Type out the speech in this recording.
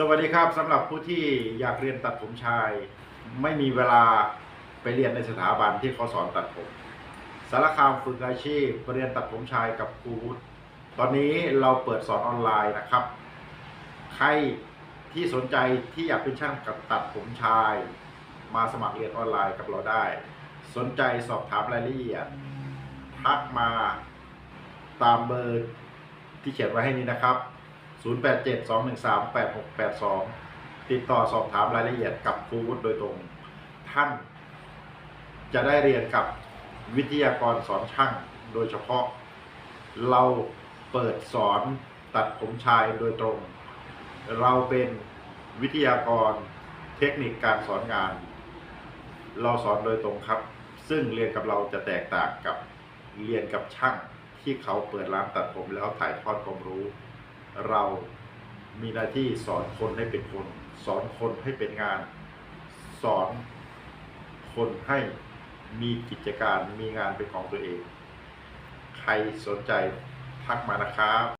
สวัสดีครับสำหรับผู้ที่อยากเรียนตัดผมชาย ไม่มีเวลาไปเรียนในสถาบันที่เขาสอนตัดผม สารคามฝึกอาชีพเรียนตัดผมชายกับครูวุฒิตอนนี้เราเปิดสอนออนไลน์นะครับ ใครที่สนใจที่อยากเป็นช่างกับตัดผมชาย มาสมัครเรียนออนไลน์กับเราได้ สนใจสอบถามรายละเอียดทักมาตามเบอร์ที่เขียนไว้ให้นี้นะครับ 0872138682 ติดต่อสอบถามรายละเอียดกับครูวุฒิโดยตรง ท่านจะได้เรียนกับวิทยากรสอนช่างโดยเฉพาะ เราเปิดสอนตัดผมชายโดยตรง เราเป็นวิทยากรเทคนิคการสอนงาน เราสอนโดยตรงครับ ซึ่งเรียนกับเราจะแตกต่างกับเรียนกับช่างที่เขาเปิดร้านตัดผมแล้วถ่ายทอดความรู้ เรามีหน้าที่สอนคนให้เป็นคน สอนคนให้เป็นงาน สอนคนให้มีกิจการมีงานเป็นของตัวเอง ใครสนใจทักมานะครับ